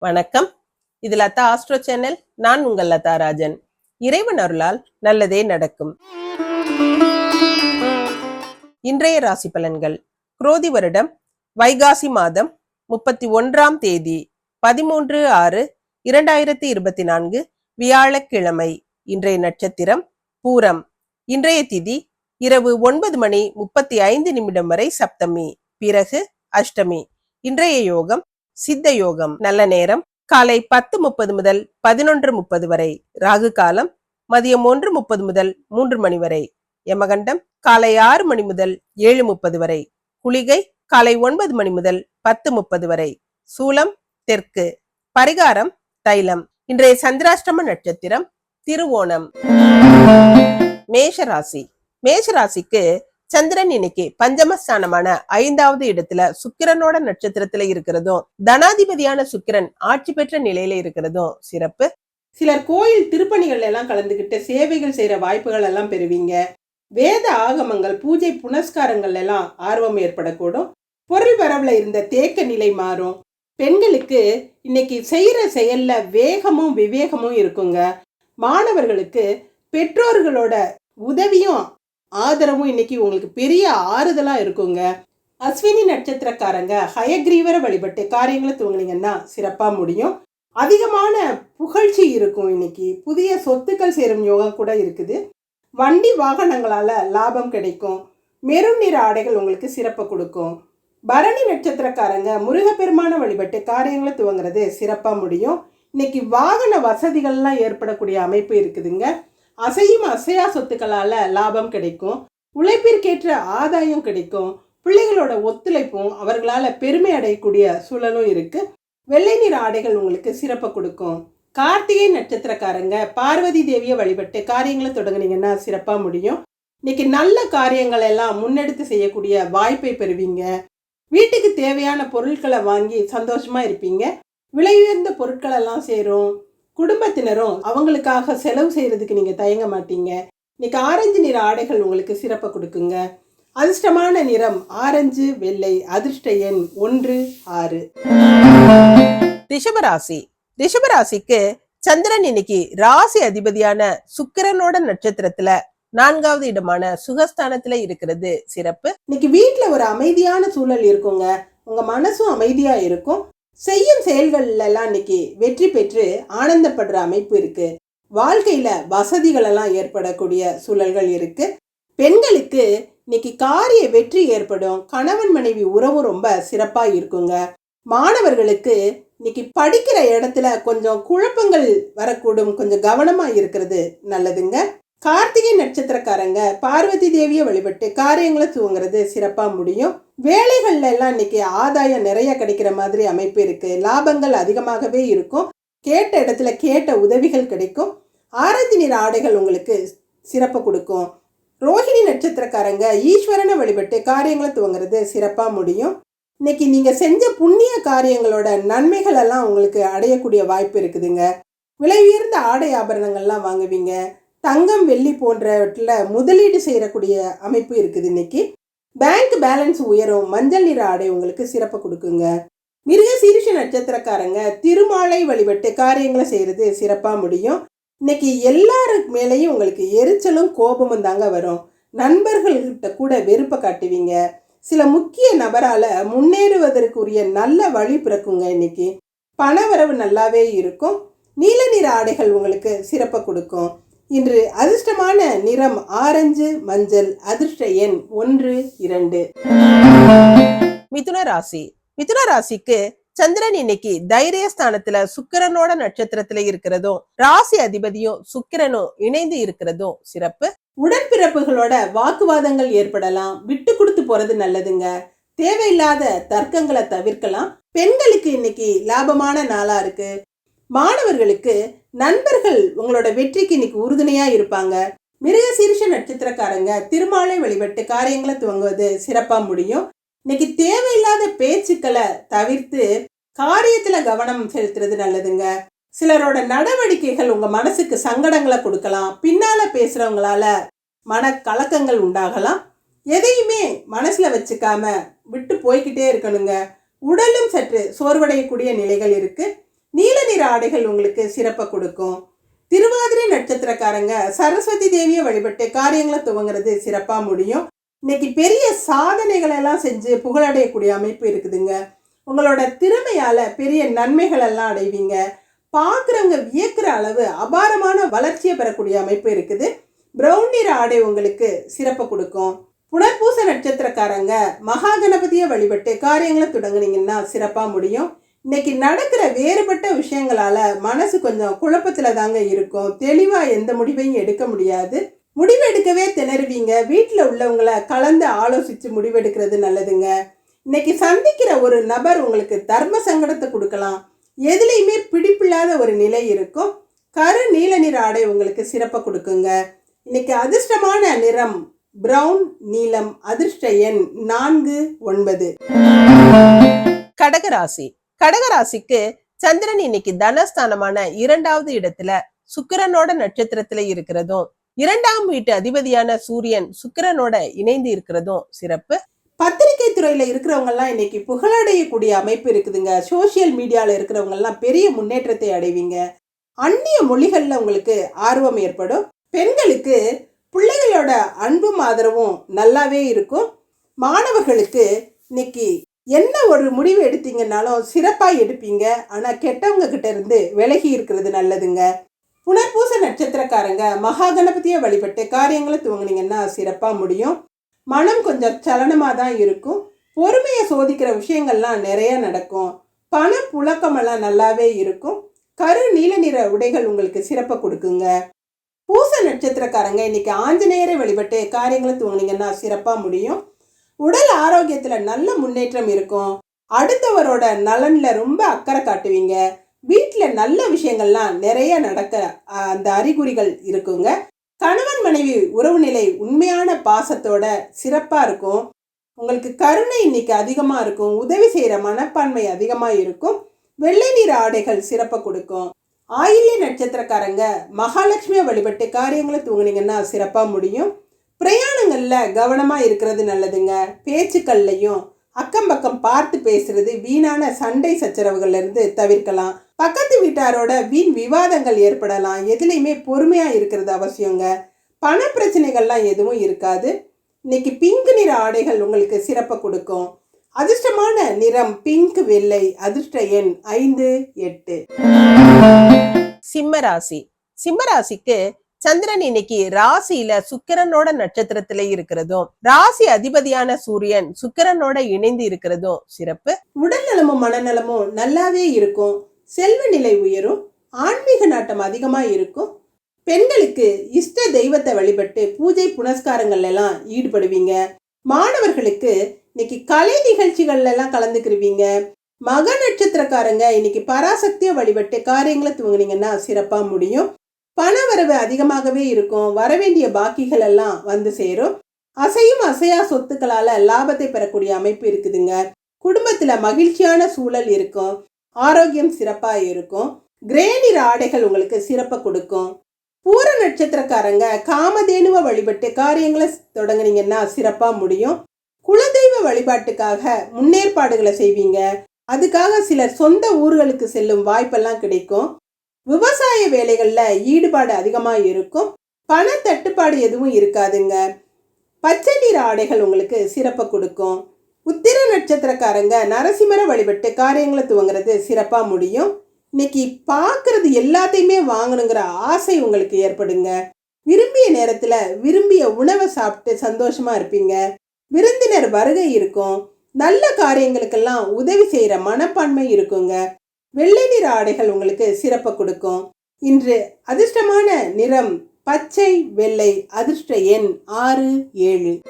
வணக்கம். இது Latha astro channel. நான் உங்கள் லதா ராஜன். இறைவன் அருளால் நல்லதே நடக்கும். இன்றைய ராசி பலன்கள். குரோதி வருடம் வைகாசி மாதம் முப்பத்தி ஒன்றாம் தேதி பதிமூன்று ஆறு இரண்டாயிரத்தி இருபத்தி நான்கு வியாழக்கிழமை. இன்றைய நட்சத்திரம் பூரம். இன்றைய திதி இரவு ஒன்பது மணி முப்பத்தி ஐந்து நிமிடம் வரை சப்தமி. பிறகு அஷ்டமி. இன்றைய யோகம் சித்த யோகம் நல்ல நேரம். காலை பத்து முப்பது முதல் பதினொன்று முப்பது வரை. ராகு காலம் மதியம் ஒன்று முப்பது முதல் மூன்று மணி வரை. யமகண்டம் காலை ஆறு மணி முதல் ஏழு முப்பது வரை. குளிகை காலை ஒன்பது மணி முதல் பத்து முப்பது வரை. சூலம் தெற்கு. பரிகாரம் தைலம். இன்றைய சந்திராஷ்டம நட்சத்திரம் திருவோணம். மேஷராசி. மேஷராசிக்கு சந்திரன் இன்னைக்கு பஞ்சமஸ்தானமான ஐந்தாவது இடத்துல சுக்கிரனோட நட்சத்திரத்துல இருக்கிறதும் தனாதிபதியான சுக்கிரன் ஆட்சி பெற்ற நிலையில இருக்கிறதும் சிறப்பு. சிலர் கோயில் திருப்பணிகள் எல்லாம் கலந்துகிட்டு சேவைகள் செய்யற வாய்ப்புகள் எல்லாம் பெறுவீங்க. வேத ஆகமங்கள் பூஜை புனஸ்காரங்கள் எல்லாம் ஆர்வம் ஏற்படக்கூடும். பொருள் வரவுல இருந்த தேக்க நிலை மாறும். பெண்களுக்கு இன்னைக்கு செய்யற செயல்ல வேகமும் விவேகமும் இருக்குங்க. மாணவர்களுக்கு பெற்றோர்களோட உதவியும் ஆதரவும் இன்னைக்கு உங்களுக்கு பெரிய ஆறுதலாக இருக்குங்க. அஸ்வினி நட்சத்திரக்காரங்க ஹயக்ரீவரை வழிபட்டு காரியங்களை துவங்கினீங்கன்னா சிறப்பாக முடியும். அதிகமான புகழ்ச்சி இருக்கும் இன்னைக்கு. புதிய சொத்துக்கள் சேரும் யோகம் கூட இருக்குது. வண்டி வாகனங்களால் லாபம் கிடைக்கும். மெருண் நிற ஆடைகள் உங்களுக்கு சிறப்பு கொடுக்கும். பரணி நட்சத்திரக்காரங்க முருகப்பெருமான வழிபட்டு காரியங்களை துவங்குறது சிறப்பாக முடியும். இன்னைக்கு வாகன வசதிகள்லாம் ஏற்படக்கூடிய அமைப்பு இருக்குதுங்க. அசையும் அசையா சொத்துக்களால் லாபம் கிடைக்கும். உழைப்பிற்கேற்ற ஆதாயம் கிடைக்கும். பிள்ளைகளோட ஒத்துழைப்பும் அவர்களால் பெருமை அடையக்கூடிய சூழலும் இருக்கு. வெள்ளை நிற ஆடைகள் உங்களுக்கு சிறப்பை கொடுக்கும். கார்த்திகை நட்சத்திரக்காரங்க பார்வதி தேவியை வழிபட்டு காரியங்களை தொடங்குனீங்கன்னா சிறப்பாக முடியும். இன்னைக்கு நல்ல காரியங்கள் எல்லாம் முன்னெடுத்து செய்யக்கூடிய வாய்ப்பை பெறுவீங்க. வீட்டுக்கு தேவையான பொருட்களை வாங்கி சந்தோஷமா இருப்பீங்க. விலை உயர்ந்த சேரும். குடும்பத்தினரும் அவங்களுக்காக செலவு செய்யறதுக்கு நீங்கள் தயங்க மாட்டீங்க. இன்னைக்கு ஆரஞ்சு நிற ஆடைகள் உங்களுக்கு சிறப்பை கொடுக்குங்க. அதிர்ஷ்டமான நிறம் ஆரஞ்சு வெள்ளை அதிர்ஷ்ட எண் ஒன்று ஆறு. ரிஷபராசி. ரிஷபராசிக்கு சந்திரன் இன்னைக்கு ராசி அதிபதியான சுக்கிரனோட நட்சத்திரத்துல நான்காவது இடமான சுகஸ்தானத்துல இருக்கிறது சிறப்பு. இன்னைக்கு வீட்டுல ஒரு அமைதியான சூழல் இருக்குங்க. உங்க மனசும் அமைதியா இருக்கும். செய்யும் செயல்கள்லெல்லாம் இன்னைக்கு வெற்றி பெற்று ஆனந்தப்படுற அமைப்பு இருக்கு. வாழ்க்கையில வசதிகளெல்லாம் ஏற்படக்கூடிய சூழல்கள் இருக்கு. பெண்களுக்கு இன்னைக்கு காரிய வெற்றி ஏற்படும். கணவன் மனைவி உறவு ரொம்ப சிறப்பா இருக்குங்க. மாணவர்களுக்கு இன்னைக்கு படிக்கிற இடத்துல கொஞ்சம் குழப்பங்கள் வரக்கூடும். கொஞ்சம் கவனமா இருக்கிறது நல்லதுங்க. கார்த்திகை நட்சத்திரக்காரங்க பார்வதி தேவியை வழிபட்டு காரியங்களை துவங்குறது சிறப்பாக முடியும். வேலைகள்ல எல்லாம் இன்னைக்கு ஆதாயம் நிறைய கிடைக்கிற மாதிரி அமைப்பு இருக்கு. லாபங்கள் அதிகமாகவே இருக்கும். கேட்ட இடத்துல கேட்ட உதவிகள் கிடைக்கும். ஆரஞ்சு நிற ஆடைகள் உங்களுக்கு சிறப்பு கொடுக்கும். ரோஹிணி நட்சத்திரக்காரங்க ஈஸ்வரனை வழிபட்டு காரியங்களை துவங்குறது சிறப்பாக முடியும். இன்னைக்கு நீங்கள் செஞ்ச புண்ணிய காரியங்களோட நன்மைகள் எல்லாம் உங்களுக்கு அடையக்கூடிய வாய்ப்பு இருக்குதுங்க. விலை உயர்ந்த ஆடை ஆபரணங்கள்லாம் வாங்குவீங்க. தங்கம் வெள்ளி போன்றவற்றில் முதலீடு செய்யக்கூடிய அமைப்பு இருக்குது இன்னைக்கு. பேங்க் பேலன்ஸ் உயரும் மஞ்சள் நிற ஆடை உங்களுக்கு சிறப்பு கொடுக்குங்க. மிருக சீரிஷ நட்சத்திரக்காரங்க திருமாலை வழிபட்டு காரியங்களை செய்கிறது சிறப்பாக முடியும். இன்னைக்கு எல்லாருக்கு மேலேயும் உங்களுக்கு எரிச்சலும் கோபமும் தாங்க வரும். நண்பர்கள்கிட்ட கூட வெறுப்பை காட்டுவீங்க. சில முக்கிய நபரால் முன்னேறுவதற்குரிய நல்ல வழி பிறக்குங்க இன்னைக்கு. பணவரவு நல்லாவே இருக்கும். நீல நிற ஆடைகள் உங்களுக்கு சிறப்பை கொடுக்கும். இன்று அதிர்ஷ்டமான நிறம் ஆரஞ்சு மஞ்சள் அதிர்ஷ்ட எண் ஒன்று இரண்டு. மிதுன ராசி மிதுன ராசிக்கு சந்திரன் இன்னைக்கு தைரியஸ்தானத்துல சுக்கிரனோட நட்சத்திரத்துல இருக்கிறதும் ராசி அதிபதியும் சுக்கிரனும் இணைந்து இருக்கிறதும் சிறப்பு. உடன்பிறப்புகளோட வாக்குவாதங்கள் ஏற்படலாம் விட்டு கொடுத்து போறது நல்லதுங்க. தேவையில்லாத தர்க்கங்களை தவிர்க்கலாம். பெண்களுக்கு இன்னைக்கு லாபமான நாளா இருக்கு. மாணவர்களுக்கு நண்பர்கள் உங்களோட வெற்றிக்கு இன்னைக்கு உறுதுணையா இருப்பாங்க. மிருக நட்சத்திரக்காரங்க திருமாலை வழிபட்டு காரியங்களை துவங்குவது சிறப்பா முடியும். இன்னைக்கு தேவையில்லாத பேச்சுக்களை தவிர்த்து காரியத்துல கவனம் செலுத்துறது நல்லதுங்க. சிலரோட நடவடிக்கைகள் உங்க மனசுக்கு சங்கடங்களை கொடுக்கலாம். பின்னால பேசுறவங்களால மன கலக்கங்கள் உண்டாகலாம். எதையுமே மனசுல வச்சுக்காம விட்டு போய்கிட்டே இருக்கணுங்க. உடலும் சற்று சோர்வடையக்கூடிய நிலைகள் இருக்குது நீல நிற ஆடைகள் உங்களுக்கு சிறப்பை கொடுக்கும். திருவாதிரை நட்சத்திரக்காரங்க சரஸ்வதி தேவியை வழிபட்டு காரியங்களை துவங்குறது சிறப்பாக முடியும். இன்னைக்கு பெரிய சாதனைகளை எல்லாம் செஞ்சு புகழடையக்கூடிய அமைப்பு இருக்குதுங்க. உங்களோட திறமையால் பெரிய நன்மைகள் எல்லாம் அடைவீங்க. பார்க்குறவங்க வியக்கிற அளவு அபாரமான வளர்ச்சியை பெறக்கூடிய அமைப்பு இருக்குது. ப்ரௌன் நிற ஆடை உங்களுக்கு சிறப்பை கொடுக்கும். புனர்பூச நட்சத்திரக்காரங்க மகா கணபதியை வழிபட்டு காரியங்களை தொடங்குனீங்கன்னா சிறப்பாக முடியும். இன்னைக்கு நடக்கிற வேறுபட்ட விஷயங்களால மனசு கொஞ்சம் குழப்பத்துல தாங்க இருக்கும். தெளிவா எந்த முடிவையும் எடுக்க முடியாது. முடிவெடுக்கவே திணறுவீங்க. வீட்டில் உள்ளவங்களை கலந்து ஆலோசித்து முடிவெடுக்கிறது நல்லதுங்க. இன்னைக்கு சந்திக்கிற ஒரு நபர் உங்களுக்கு தர்ம சங்கடத்தை கொடுக்கலாம். எதுலேயுமே பிடிப்பில்லாத ஒரு நிலை இருக்கும். கரு நீல நிற ஆடை உங்களுக்கு சிறப்பை கொடுக்குங்க. இன்னைக்கு அதிர்ஷ்டமான நிறம் பிரவுன் நீலம் அதிர்ஷ்ட எண் நான்கு ஒன்பது. கடகராசி. கடகராசிக்கு சந்திரன் இன்னைக்கு தனஸ்தானமான இரண்டாவது இடத்துல சுக்கிரனோட நட்சத்திரத்துல இருக்கிறதும் இரண்டாம் வீட்டு அதிபதியான சூரியன் சுக்கிரனோட இணைந்து இருக்கிறதும் சிறப்பு. பத்திரிகை துறையில இருக்கிறவங்க எல்லாம் இன்னைக்கு புகழடையக்கூடிய அமைப்பு இருக்குதுங்க. சோசியல் மீடியால இருக்கிறவங்க எல்லாம் பெரிய முன்னேற்றத்தை அடைவீங்க. அந்நிய மொழிகள்ல உங்களுக்கு ஆர்வம் ஏற்படும். பெண்களுக்கு பிள்ளைகளோட அன்பும் ஆதரவும் நல்லாவே இருக்கும். மாணவர்களுக்கு இன்னைக்கு என்ன ஒரு முடிவு எடுத்தீங்கன்னாலும் சிறப்பாக எடுப்பீங்க. ஆனால் கெட்டவங்க கிட்ட இருந்து விலகி இருக்கிறது நல்லதுங்க. புனர்பூச நட்சத்திரக்காரங்க மகா கணபதியை வழிபட்டு காரியங்களை துவங்குனீங்கன்னா சிறப்பாக முடியும். மனம் கொஞ்சம் சலனமாக தான் இருக்கும். பொறுமையை சோதிக்கிற விஷயங்கள்லாம் நிறைய நடக்கும். பண புழக்கமெல்லாம் நல்லாவே இருக்கும். கரு நீல நிற உடைகள் உங்களுக்கு சிறப்பை கொடுக்குங்க. பூச நட்சத்திரக்காரங்க இன்னைக்கு ஆஞ்சநேயரை வழிபட்டு காரியங்களை துவங்கினீங்கன்னா சிறப்பாக முடியும். உடல் ஆரோக்கியத்தில் நல்ல முன்னேற்றம் இருக்கும். அடுத்தவரோட நலனில் ரொம்ப அக்கறை காட்டுவீங்க. வீட்டில் நல்ல விஷயங்கள்லாம் நிறைய நடக்க அந்த அறிகுறிகள் இருக்குங்க. கணவன் மனைவி உறவு நிலை உண்மையான பாசத்தோட சிறப்பாக இருக்கும். உங்களுக்கு கருணை இன்னைக்கு அதிகமாக இருக்கும். உதவி செய்கிற மனப்பான்மை அதிகமாக இருக்கும். வெள்ளை நிற ஆடைகள் சிறப்பை கொடுக்கும். ஆயில்ய நட்சத்திரக்காரங்க மகாலட்சுமியை வழிபட்டு காரியங்களை தூங்குனீங்கன்னா சிறப்பாக முடியும். பிரயாணங்களில் கவனமாக இருக்கிறது நல்லதுங்க. பேச்சுக்கள்லையும் அக்கம் பக்கம் பார்த்து பேசுறது வீணான சண்டை சச்சரவுகள்லேருந்து தவிர்க்கலாம். பக்கத்து வீட்டாரோட வீண் விவாதங்கள் ஏற்படலாம். எதுலேயுமே பொறுமையாக இருக்கிறது அவசியங்க. பண பிரச்சனைகள்லாம் எதுவும் இருக்காது. இன்னைக்கு பிங்க் நிற ஆடைகள் உங்களுக்கு சிறப்பை கொடுக்கும். அதிர்ஷ்டமான நிறம் பிங்க் வெள்ளை அதிர்ஷ்ட எண் ஐந்து எட்டு. சிம்மராசி சிம்மராசிக்கு சந்திரன் இன்னைக்கு ராசியில சுக்கிரனோட நட்சத்திரத்துல இருக்கிறதும் ராசி அதிபதியான சூரியன் சுக்கிரனோட இணைந்து இருக்கிறதும் சிறப்பு. உடல் நலமும் மனநலமும் நல்லாவே இருக்கும். செல்வ நிலை உயரும். ஆன்மீக நாட்டம் அதிகமா இருக்கும். பெண்களுக்கு இஷ்ட தெய்வத்தை வழிபட்டு பூஜை புனஸ்காரங்கள் எல்லாம் ஈடுபடுவீங்க. மாணவர்களுக்கு இன்னைக்கு கலை நிகழ்ச்சிகள்ல எல்லாம் கலந்துக்கிருவீங்க. மக நட்சத்திரக்காரங்க இன்னைக்கு பராசக்தியை வழிபட்டு காரியங்களை துவங்குனீங்கன்னா சிறப்பா முடியும். பண வரவு அதிகமாகவே இருக்கும். வரவேண்டிய பாக்கிகள் எல்லாம் வந்து சேரும். அசையும் அசையா சொத்துக்களால லாபத்தை பெறக்கூடிய அமைப்பு இருக்குதுங்க. குடும்பத்துல மகிழ்ச்சியான சூழல் இருக்கும். ஆரோக்கியம் சிறப்பா இருக்கும். கிரே நிற ஆடைகள் உங்களுக்கு சிறப்பை கொடுக்கும். பூர நட்சத்திரக்காரங்க காமதேனுவை வழிபட்டு காரியங்களை தொடங்குனீங்கன்னா சிறப்பா முடியும். குலதெய்வ வழிபாட்டுக்காக முன்னேற்பாடுகளை செய்வீங்க. அதுக்காக சிலர் சொந்த ஊர்களுக்கு செல்லும் வாய்ப்பெல்லாம் கிடைக்கும். விவசாய வேலைகளில் ஈடுபாடு அதிகமாக இருக்கும். பண தட்டுப்பாடு எதுவும் இருக்காதுங்க. பச்சை நிற ஆடைகள் உங்களுக்கு சிறப்பை கொடுக்கும். உத்திர நட்சத்திரக்காரங்க நரசிம்மரை வழிபட்டு காரியங்களை துவங்குறது சிறப்பாக முடியும். இன்னைக்கு பார்க்கறது எல்லாத்தையுமே வாங்கணுங்கிற ஆசை உங்களுக்கு ஏற்படுங்க. விரும்பிய நேரத்தில் விரும்பிய உணவை சாப்பிட்டு சந்தோஷமாக இருப்பீங்க. விருந்தினர் வருகை இருக்கும். நல்ல காரியங்களுக்கெல்லாம் உதவி செய்கிற மனப்பான்மை இருக்குங்க. வெள்ளை நிற ஆடைகள் உங்களுக்கு சிறப்பை கொடுக்கும். இன்று அதிர்ஷ்டமான நிறம் பச்சை வெள்ளை அதிர்ஷ்ட எண் ஆறு ஏழு.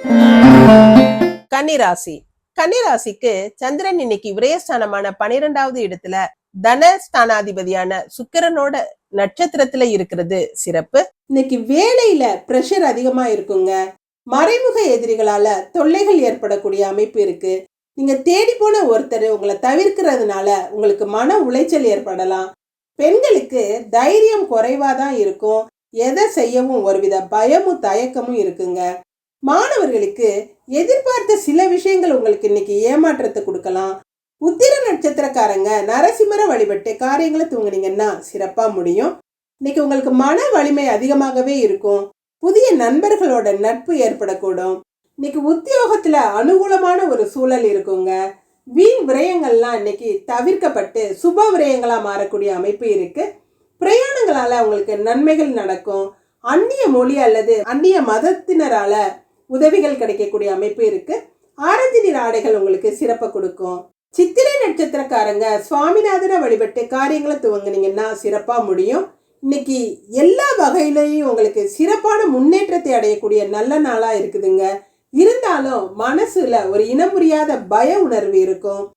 கன்னிராசி. கன்னிராசிக்கு சந்திரன் இன்னைக்கு விரயஸ்தானமான பனிரெண்டாவது இடத்துல தன ஸ்தானாதிபதியான சுக்கிரனோட நட்சத்திரத்துல இருக்கிறது சிறப்பு. இன்னைக்கு வேலையில பிரஷர் அதிகமா இருக்குங்க. மறைமுக எதிரிகளால தொல்லைகள் ஏற்படக்கூடிய அமைப்பு இருக்கு. நீங்கள் தேடி போன ஒருத்தர் உங்களை தவிர்க்கிறதுனால உங்களுக்கு மன உளைச்சல் ஏற்படலாம். பெண்களுக்கு தைரியம் குறைவாக தான் இருக்கும். எதை செய்யவும் ஒருவித பயமும் தயக்கமும் இருக்குங்க. மாணவர்களுக்கு எதிர்பார்த்த சில விஷயங்கள் உங்களுக்கு இன்னைக்கு ஏமாற்றத்தை கொடுக்கலாம். உத்திர நட்சத்திரக்காரங்க நரசிம்மர வழிபட்டு காரியங்களை தூங்குனீங்கன்னா சிறப்பாக முடியும். இன்னைக்கு உங்களுக்கு மன வலிமை அதிகமாகவே இருக்கும். புதிய நண்பர்களோட நட்பு ஏற்படக்கூடும். இன்னைக்கு உத்தியோகத்துல அனுகூலமான ஒரு சூழல் இருக்குங்க. வீண் விரயங்கள்லாம் இன்னைக்கு தவிர்க்கப்பட்டு சுப விரயங்களா மாறக்கூடிய அமைப்பு இருக்கு. பிரயாணங்களால உங்களுக்கு நன்மைகள் நடக்கும். அந்நிய மொழி அல்லது அந்நிய மதத்தினரால உதவிகள் கிடைக்கக்கூடிய அமைப்பு இருக்கு. ஆரஞ்சு நிற ஆடைகள் உங்களுக்கு சிறப்பை கொடுக்கும். சித்திரை நட்சத்திரக்காரங்க சுவாமிநாதனை வழிபட்டு காரியங்களை துவங்குனீங்கன்னா சிறப்பாக முடியும். இன்னைக்கு எல்லா வகையிலையும் உங்களுக்கு சிறப்பான முன்னேற்றத்தை அடையக்கூடிய நல்ல நாளாக இருக்குதுங்க. இருந்தாலும் மனசுல ஒரு இனம் புரியாத பய உணர்வு இருக்கும்.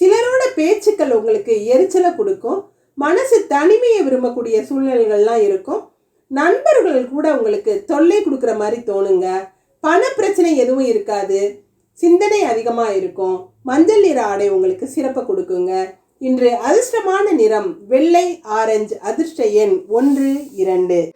சிலரோட பேச்சுக்கள் உங்களுக்கு எரிச்சலை கொடுக்கும். மனசு தனிமையை விரும்பக்கூடிய சூழ்நிலைகள்லாம் இருக்கும். நண்பர்கள் கூட உங்களுக்கு தொல்லை கொடுக்குற மாதிரி தோணுங்க. பண பிரச்சனை எதுவும் இருக்காது. சிந்தனை அதிகமாக இருக்கும். மஞ்சள் நிற ஆடை உங்களுக்கு சிறப்பை கொடுக்குங்க. இன்று அதிர்ஷ்டமான நிறம் வெள்ளை ஆரஞ்சு அதிர்ஷ்ட எண் ஒன்று இரண்டு.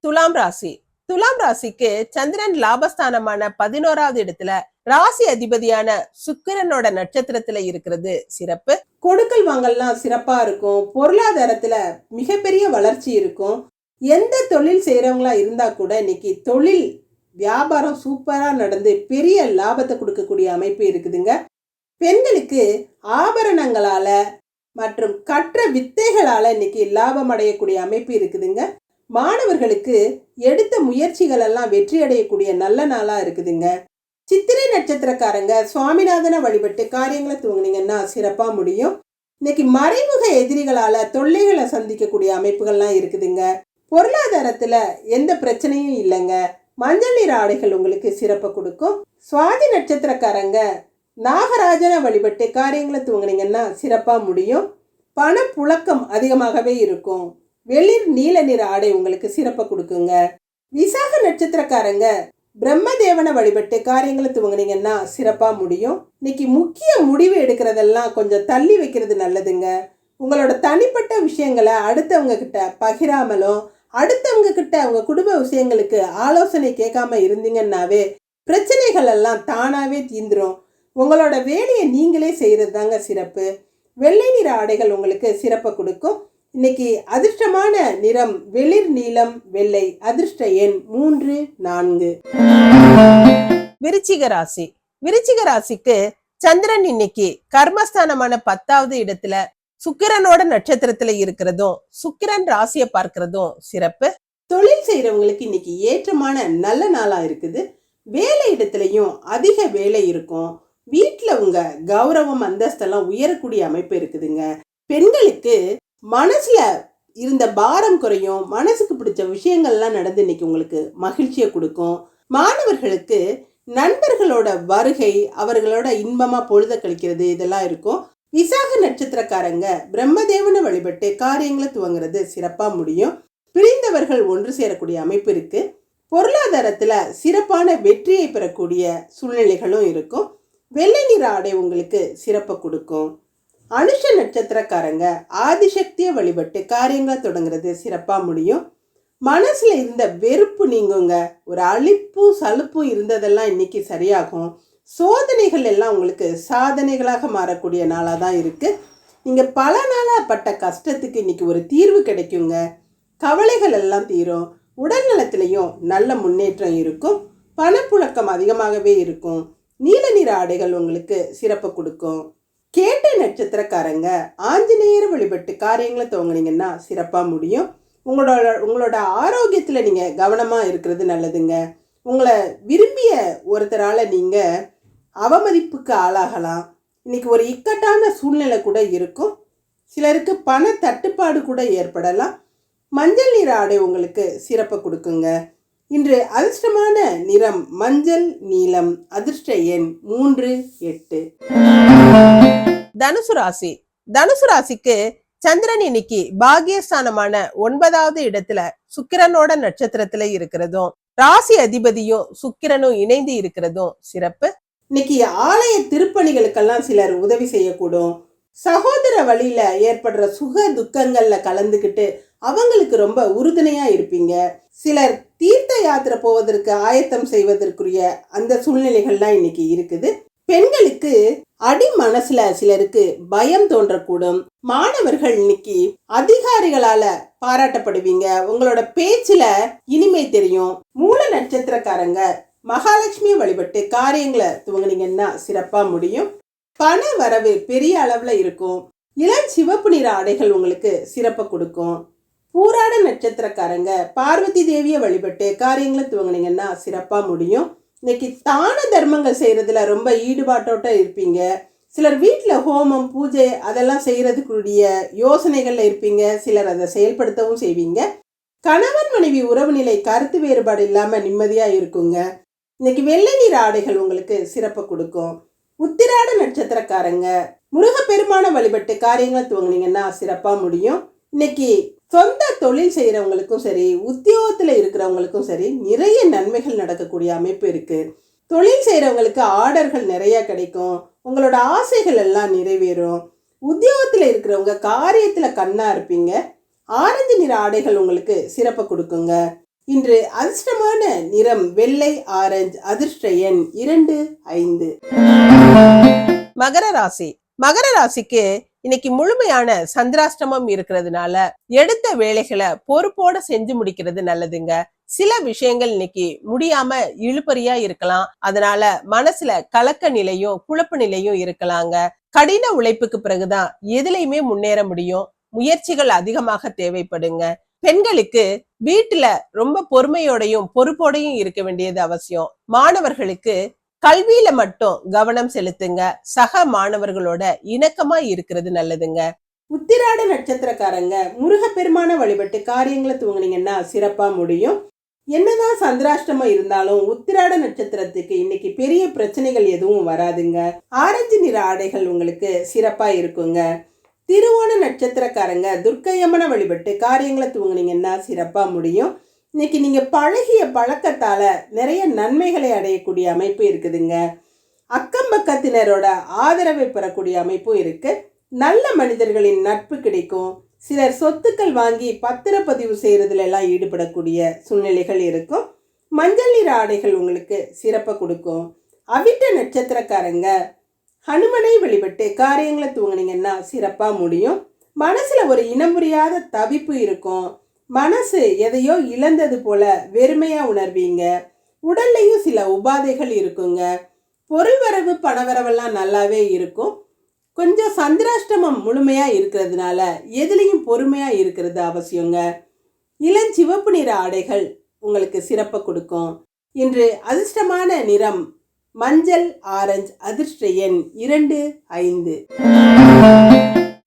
துலாம் ராசி. துலாம் ராசிக்கு சந்திரன் லாபஸ்தானமான பதினோராவது இடத்துல ராசி அதிபதியான சுக்கிரனோட நட்சத்திரத்துல இருக்கிறது சிறப்பு. கொடுக்கல் வாங்கல்லாம் சிறப்பா இருக்கும். பொருளாதாரத்துல மிகப்பெரிய வளர்ச்சி இருக்கும். எந்த தொழில் செய்யறவங்களா இருந்தா கூட இன்னைக்கு தொழில் வியாபாரம் சூப்பரா நடந்து பெரிய லாபத்தை கொடுக்கக்கூடிய அமைப்பு இருக்குதுங்க. பெண்களுக்கு ஆபரணங்களால மற்றும் கற்ற வித்தைகளால இன்னைக்கு லாபம் அடையக்கூடிய அமைப்பு இருக்குதுங்க. மாணவர்களுக்கு எடுத்த முயற்சிகள் எல்லாம் வெற்றி அடையக்கூடிய நல்ல நாளாக இருக்குதுங்க. சித்திரை நட்சத்திரக்காரங்க சுவாமிநாதனை வழிபட்டு காரியங்களை தூங்குனீங்கன்னா சிறப்பாக முடியும். இன்னைக்கு மறைமுக எதிரிகளால் தொல்லைகளை சந்திக்கக்கூடிய அமைப்புகள்லாம் இருக்குதுங்க. பொருளாதாரத்தில் எந்த பிரச்சனையும் இல்லைங்க. மஞ்சள் நிற ஆடைகள் உங்களுக்கு சிறப்பை கொடுக்கும். சுவாதி நட்சத்திரக்காரங்க நாகராஜனை வழிபட்டு காரியங்களை தூங்குனீங்கன்னா சிறப்பாக முடியும். பணப்புழக்கம் அதிகமாகவே இருக்கும். வெளிர் நீல நிற ஆடை உங்களுக்கு சிறப்பை கொடுக்குங்க. விசாக நட்சத்திரக்காரங்க பிரம்மதேவனை வழிபட்டு காரியங்களை துவங்குனீங்கன்னா சிறப்பாக முடியும். இன்னைக்கு முக்கிய முடிவு எடுக்கிறதெல்லாம் கொஞ்சம் தள்ளி வைக்கிறது நல்லதுங்க. உங்களோட தனிப்பட்ட விஷயங்களை அடுத்தவங்க கிட்ட பகிராமலும் அடுத்தவங்க கிட்ட அவங்க குடும்ப விஷயங்களுக்கு ஆலோசனை கேட்காம இருந்தீங்கன்னாவே பிரச்சனைகள் எல்லாம் தானாகவே தீந்துரும். உங்களோட வேலையை நீங்களே செய்கிறது தாங்க சிறப்பு. வெள்ளை நிற ஆடைகள் உங்களுக்கு சிறப்பை கொடுக்கும். இன்னைக்கு அதிர்ஷ்டமான நிறம் வெளிர் நீளம் வெள்ளை அதிர்ஷ்ட எண் மூன்று நான்கு. விருச்சிக ராசி. விருச்சிக ராசிக்கு சந்திரன் இன்னைக்கு கர்மஸ்தானமான பத்தாவது இடத்துல சுக்கிரனோட நட்சத்திரத்துல இருக்கிறதும் சுக்கிரன் ராசியை பார்க்கிறதும் சிறப்பு. தொழில் செய்யறவங்களுக்கு இன்னைக்கு ஏற்றமான நல்ல நாளா இருக்குது. வேலை இடத்துலயும் அதிக வேலை இருக்கும். வீட்டுல உங்க கௌரவம் அந்தஸ்தெல்லாம் உயரக்கூடிய அமைப்பு இருக்குதுங்க. பெண்களுக்கு மனசில் இருந்த பாரம் குறையும். மனசுக்கு பிடிச்ச விஷயங்கள்லாம் நடந்து இன்னைக்கு உங்களுக்கு மகிழ்ச்சியை கொடுக்கும். மாணவர்களுக்கு நண்பர்களோட வருகை அவர்களோட இன்பமாக பொழுத கழிக்கிறது இதெல்லாம் இருக்கும். விசாக நட்சத்திரக்காரங்க பிரம்மதேவனை வழிபட்டு காரியங்களை துவங்குறது சிறப்பாக முடியும். பிரிந்தவர்கள் ஒன்று சேரக்கூடிய அமைப்பு இருக்கு. பொருளாதாரத்தில் சிறப்பான வெற்றியை பெறக்கூடிய சூழ்நிலைகளும் இருக்கும். வெள்ளை நிற ஆடை உங்களுக்கு சிறப்பை கொடுக்கும். அனுஷ நட்சத்திரக்காரங்க ஆதிசக்தியை வழிபட்டு காரியங்களை தொடங்குறது சிறப்பாக முடியும். மனசில் இருந்த வெறுப்பு நீங்குங்க. ஒரு அழிப்பும் சலுப்பும் இருந்ததெல்லாம் இன்னைக்கு சரியாகும். சோதனைகள் எல்லாம் உங்களுக்கு சாதனைகளாக மாறக்கூடிய நாளாக தான் இருக்குது நீங்கள் பல நாளாக பட்ட கஷ்டத்துக்கு இன்னைக்கு ஒரு தீர்வு கிடைக்குங்க. கவலைகள் எல்லாம் தீரும். உடல் நலத்திலையும் நல்ல முன்னேற்றம் இருக்கும். பணப்புழக்கம் அதிகமாகவே இருக்கும். நீல நிற ஆடைகள் உங்களுக்கு சிறப்பு கொடுக்கும். கேட்ட நட்சத்திரக்காரங்க ஆஞ்சநேயர் வழிபட்டு காரியங்களை துவங்கினீங்கன்னா சிறப்பாக முடியும். உங்களோட உங்களோட ஆரோக்கியத்தில் நீங்கள் கவனமாக இருக்கிறது நல்லதுங்க. உங்களை விரும்பிய ஒருத்தரால் நீங்கள் அவமதிப்புக்கு ஆளாகலாம். இன்னைக்கு ஒரு இக்கட்டான சூழ்நிலை கூட இருக்கும். சிலருக்கு பண தட்டுப்பாடு கூட ஏற்படலாம். மஞ்சள் நீர் ஆடை உங்களுக்கு சிறப்பை கொடுக்குங்க. இன்று அதிர்ஷ்டமான நிறம் மஞ்சள் நீலம் அதிர்ஷ்ட எண் மூன்று எட்டு. தனுசு ராசி. தனுசு ராசிக்கு சந்திரன் இன்னைக்கு பாகியஸ்தானமான ஒன்பதாவது இடத்துல சுக்கிரனோட நட்சத்திரத்துல இருக்கிறதும் ராசி அதிபதியும் சுக்கிரனும் இணைந்து இருக்கிறதும் சிறப்பு. இன்னைக்கு ஆலய திருப்பணிகளுக்கெல்லாம் சிலர் உதவி செய்யக்கூடும். சகோதர வழியில ஏற்படுற சுக துக்கங்கள்ல கலந்துக்கிட்டு அவங்களுக்கு ரொம்ப உறுதுணையா இருப்பீங்க. சிலர் தீர்த்த யாத்திரை போவதற்கு ஆயத்தம் செய்வதற்குரிய அந்த சூழ்நிலைகள்லாம் இன்னைக்கு இருக்குது. பெண்களுக்கு அடி மனசுல சிலருக்கு பயம் தோன்றக்கூடும். மாணவர்கள் இன்னைக்கு அதிகாரிகளால பாராட்டப்படுவீங்க. உங்களோட பேச்சுல இனிமை தெரியும். மூல நட்சத்திரக்காரங்க மகாலட்சுமி வழிபட்டு காரியங்களை துவங்குனீங்கன்னா சிறப்பா முடியும். பண வரவு பெரிய அளவுல இருக்கும். இளம் சிவப்பு நிற ஆடைகள் உங்களுக்கு சிறப்பை கொடுக்கும். பூராட நட்சத்திரக்காரங்க பார்வதி தேவியை வழிபட்டு காரியங்களை துவங்குனீங்கன்னா சிறப்பாக முடியும். இன்னைக்கு தான தர்மங்கள் செய்கிறதுல ரொம்ப ஈடுபாட்டோட்ட இருப்பீங்க. சிலர் வீட்டில் ஹோமம் பூஜை அதெல்லாம் செய்கிறதுக்குரிய யோசனைகளில் இருப்பீங்க. சிலர் அதை செயல்படுத்தவும் செய்வீங்க. கணவன் மனைவி உறவு நிலை கருத்து வேறுபாடு இல்லாமல் நிம்மதியாக இருக்குங்க. இன்னைக்கு வெள்ளை நீர் ஆடைகள் உங்களுக்கு சிறப்பை கொடுக்கும். உத்திராட நட்சத்திரக்காரங்க முருகப்பெருமான வழிபட்டு காரியங்களை துவங்குனீங்கன்னா சிறப்பாக முடியும். இன்னைக்கு சொந்த தொழில் செய்கிறவங்களுக்கும் சரி உத்தியோகத்தில் இருக்கிறவங்களுக்கும் சரி நிறைய நன்மைகள் நடக்கக்கூடிய அமைப்பு இருக்குது தொழில் செய்கிறவங்களுக்கு ஆர்டர்கள் நிறையா கிடைக்கும். உங்களோட ஆசைகள் எல்லாம் நிறைவேறும். உத்தியோகத்தில் இருக்கிறவங்க காரியத்தில் கண்ணாக இருப்பீங்க. ஆரஞ்சு நிற ஆடைகள் உங்களுக்கு சிறப்பை கொடுக்குங்க. இன்று அதிர்ஷ்டமான நிறம் வெள்ளை ஆரஞ்சு அதிர்ஷ்ட எண் இரண்டு ஐந்து. மகர ராசி. மகர ராசிக்கு இன்னைக்கு முழுமையான சந்திராஷ்டமம் இருக்கிறதுனால எடுத்த வேலைகளை பொறுப்போட செஞ்சு முடிக்கிறது நல்லதுங்க. சில விஷயங்கள் இன்னைக்கு முடியாம இழுபறியா இருக்கலாம். அதனால மனசுல கலக்க நிலையும் குழப்ப நிலையும் இருக்கலாங்க. கடின உழைப்புக்கு பிறகுதான் எதுலையுமே முன்னேற முடியும். முயற்சிகள் அதிகமாக தேவைப்படுங்க. பெண்களுக்கு வீட்டுல ரொம்ப பொறுமையோடையும் பொறுப்போடையும் இருக்க வேண்டியது அவசியம். மாணவர்களுக்கு கல்வியில மட்டும் கவனம் செலுத்துங்க. சக மாணவர்களோட இணக்கமா இருக்கிறது நல்லதுங்க. உத்திராட நட்சத்திரக்காரங்க முருகப்பெருமான வழிபட்டு காரியங்களை துவங்குனீங்கன்னா சிறப்பா முடியும். என்னதான் சந்திராஷ்டமம் இருந்தாலும் உத்திராட நட்சத்திரத்துக்கு இன்னைக்கு பெரிய பிரச்சனைகள் எதுவும் வராதுங்க. ஆரஞ்சு நிற ஆடைகள் உங்களுக்கு சிறப்பா இருக்குங்க. திருவோண நட்சத்திரக்காரங்க துர்க்கையம்மனை வழிபட்டு காரியங்களை தூங்குனீங்கன்னா சிறப்பா முடியும். இன்னைக்கு நீங்க பழகிய பழக்கத்தால நிறைய நன்மைகளை அடையக்கூடிய அமைப்பு இருக்குதுங்க. அக்கம் பக்கத்தினரோட ஆதரவை பெறக்கூடிய அமைப்பும் இருக்கு. நல்ல மனிதர்களின் நட்பு கிடைக்கும். சிலர் சொத்துக்கள் வாங்கி பத்திரப்பதிவு செய்யறதுல எல்லாம் ஈடுபடக்கூடிய சூழ்நிலைகள் இருக்கும். மஞ்சள் நிற ஆடைகள் உங்களுக்கு சிறப்பை கொடுக்கும். அவிட்ட நட்சத்திரக்காரங்க ஹனுமனை வழிபட்டு காரியங்களை தூங்குனீங்கன்னா சிறப்பாக முடியும். மனசில் ஒரு இனம் புரியாத தவிப்பு இருக்கும். மனசு எதையோ இழந்தது போல வெறுமையாக உணர்வீங்க. உடல்லையும் சில உபாதைகள் இருக்குங்க. பொருள் வரவு பணவரவெல்லாம் நல்லாவே இருக்கும். கொஞ்சம் சந்திராஷ்டமம் முழுமையாக இருக்கிறதுனால எதுலேயும் பொறுமையாக இருக்கிறது அவசியங்க. இளஞ்சிவப்பு நிற ஆடைகள் உங்களுக்கு சிறப்பை கொடுக்கும். இன்று அதிர்ஷ்டமான நிறம் மஞ்சள் ஆரஞ்சு அதிர்ஷ்ட எண் இரண்டு ஐந்து.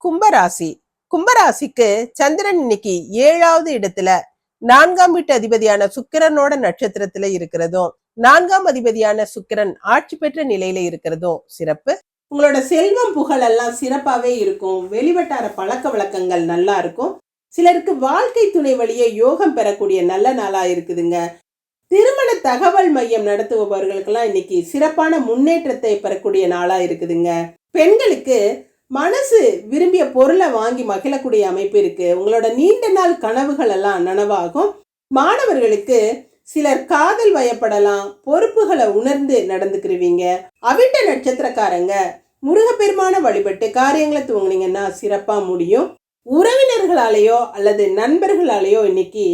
கும்பராசி. கும்பராசிக்கு சந்திரன் இன்னைக்கு ஏழாவது இடத்துல நான்காம் வீட்டு அதிபதியான சுக்கிரனோட நட்சத்திரத்துல இருக்கிறதும் நான்காம் அதிபதியான சுக்கிரன் ஆட்சி பெற்ற நிலையில இருக்கிறதும் சிறப்பு. உங்களோட செல்வம் புகழ் எல்லாம் சிறப்பாகவே இருக்கும். வெளிவட்டார பழக்க வழக்கங்கள் நல்லா இருக்கும். சிலருக்கு வாழ்க்கை துணை வழியே யோகம் பெறக்கூடிய நல்ல நாளா இருக்குதுங்க. திருமண தகவல் மையம் நடத்துபவர்களுக்கெல்லாம் இன்னைக்கு சிறப்பான முன்னேற்றத்தை பெறக்கூடிய நாளா இருக்குதுங்க. பெண்களுக்கு மனசு விரும்பிய பொருளை வாங்கி மகிழக்கூடிய அமைப்பு இருக்கு. உங்களோட நீண்ட நாள் கனவுகள் எல்லாம் நனவாகும். மாணவர்களுக்கு சிலர் காதல் வயப்படலாம் பொறுப்புகளை உணர்ந்து நடந்துக்கிருவீங்க. அவிட்ட நட்சத்திரக்காரங்க முருகப்பெருமான வழிபட்டு காரியங்களை துவங்குனீங்கன்னா சிறப்பா முடியும். உறவினர்களாலேயோ அல்லது நண்பர்களாலேயோ இன்னைக்கு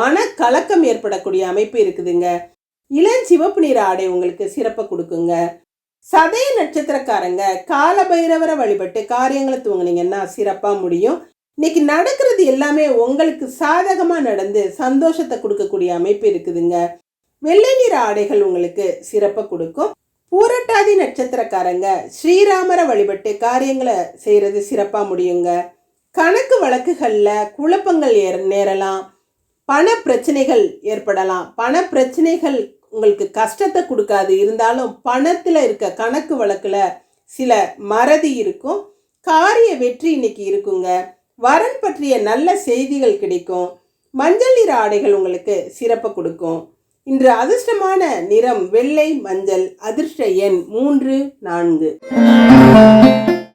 மன கலக்கம் ஏற்படக்கூடிய அமைப்பு இருக்குதுங்க. இளஞ்சிவப்பு நிற ஆடை உங்களுக்கு சிறப்பை கொடுக்குங்க. சதய நட்சத்திரக்காரங்க கால பைரவரை வழிபட்டு காரியங்களை துவங்குனீங்கன்னா சிறப்பாக முடியும். இன்னைக்கு நடக்கிறது எல்லாமே உங்களுக்கு சாதகமாக நடந்து சந்தோஷத்தை கொடுக்கக்கூடிய அமைப்பு இருக்குதுங்க. வெள்ளை நிற ஆடைகள் உங்களுக்கு சிறப்பை கொடுக்கும். பூரட்டாதி நட்சத்திரக்காரங்க ஸ்ரீராமரை வழிபட்டு காரியங்களை செய்கிறது சிறப்பாக முடியுங்க. கணக்கு வழக்குகளில் குழப்பங்கள் ஏற நேரலாம். பண பிரச்சனைகள் ஏற்படலாம். பண பிரச்சனைகள் உங்களுக்கு கஷ்டத்தை கொடுக்காது. இருந்தாலும் பணத்தில் இருக்க கணக்கு வழக்கில் சில மறதி இருக்கும். காரிய வெற்றி இன்னைக்கு இருக்குங்க. வரன் பற்றிய நல்ல செய்திகள் கிடைக்கும். மஞ்சள் நிற ஆடைகள் உங்களுக்கு சிறப்பை கொடுக்கும். இன்று அதிர்ஷ்டமான நிறம் வெள்ளை மஞ்சள் அதிர்ஷ்ட எண் மூன்று நான்கு.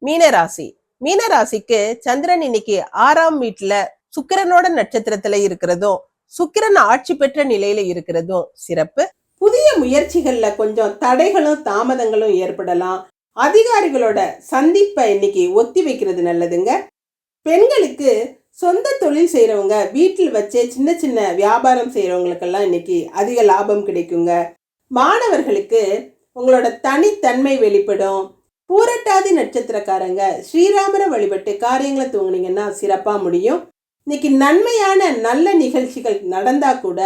மீனராசி. மீனராசிக்கு சந்திரன் இன்னைக்கு ஆறாம் வீட்டுல சுக்கிரனோட நட்சத்திரத்துல இருக்கிறதும் சுக்கிரன் ஆட்சி பெற்ற நிலையில இருக்கிறதும் சிறப்பு. புதிய முயற்சிகளில் கொஞ்சம் தடைகளும் தாமதங்களும் ஏற்படலாம். அதிகாரிகளோட சந்திப்பை இன்னைக்கு ஒத்தி வைக்கிறது நல்லதுங்க. பெண்களுக்கு சொந்த தொழில் செய்கிறவங்க வீட்டில் வச்சே சின்ன சின்ன வியாபாரம் செய்கிறவங்களுக்கெல்லாம் இன்னைக்கு அதிக லாபம் கிடைக்குங்க. மாணவர்களுக்கு உங்களோட தனித்தன்மை வெளிப்படும். பூரட்டாதி நட்சத்திரக்காரங்க ஸ்ரீராமரை வழிபட்டு காரியங்களை தூங்குனீங்கன்னா சிறப்பாக முடியும். இன்னைக்கு நன்மையான நல்ல நிகழ்ச்சிகள் நடந்தால் கூட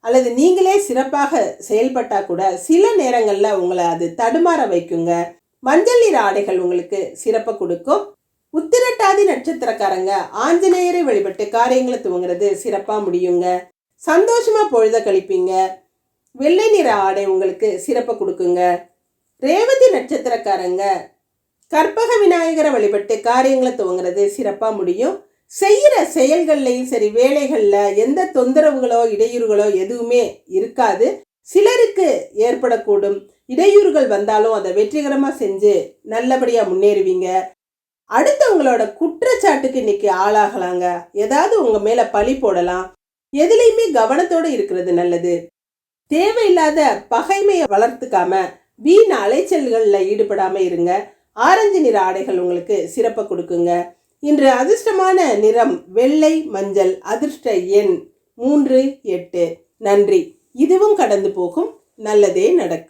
அல்லது நீங்களே சிறப்பாக செயல்பட்டால் கூட சில நேரங்களில் உங்களை அது தடுமாற வைக்குங்க. மஞ்சள் நிற ஆடைகள் உங்களுக்கு சிறப்பை கொடுக்கும். உத்திரட்டாதி நட்சத்திரக்காரங்க ஆஞ்சநேயரை வழிபட்டு காரியங்களை துவங்குறது சிறப்பாக முடியுங்க. சந்தோஷமாக பொழுத கழிப்பீங்க. வெள்ளை நிற ஆடை உங்களுக்கு சிறப்பை கொடுக்குங்க. ரேவதி நட்சத்திரக்காரங்க கற்பக விநாயகரை வழிபட்டு காரியங்களை துவங்குறது சிறப்பாக முடியும். செய்கிற செயல்கள்லையும் சரி வேலைகளில் எந்த தொந்தரவுகளோ இடையூறுகளோ எதுவுமே இருக்காது. சிலருக்கு ஏற்படக்கூடும். இடையூறுகள் வந்தாலும் அதை வெற்றிகரமாக செஞ்சு நல்லபடியாக முன்னேறுவீங்க. அடுத்தவங்களோட குற்றச்சாட்டுக்கு இன்னைக்கு ஆளாகலாங்க. ஏதாவது உங்கள் மேலே பழி போடலாம். எதுலேயுமே கவனத்தோடு இருக்கிறது நல்லது. தேவையில்லாத பகைமையை வளர்த்துக்காம வீண் அலைச்சல்களில் ஈடுபடாமல் இருங்க. ஆரஞ்சு நிற ஆடைகள் உங்களுக்கு சிறப்பை கொடுக்குங்க. இன்று அதிர்ஷ்டமான நிறம் வெள்ளை மஞ்சள் அதிர்ஷ்ட எண் மூன்று எட்டு. நன்றி. இதுவும் கடந்து போகும். நல்லதே நடக்கும்.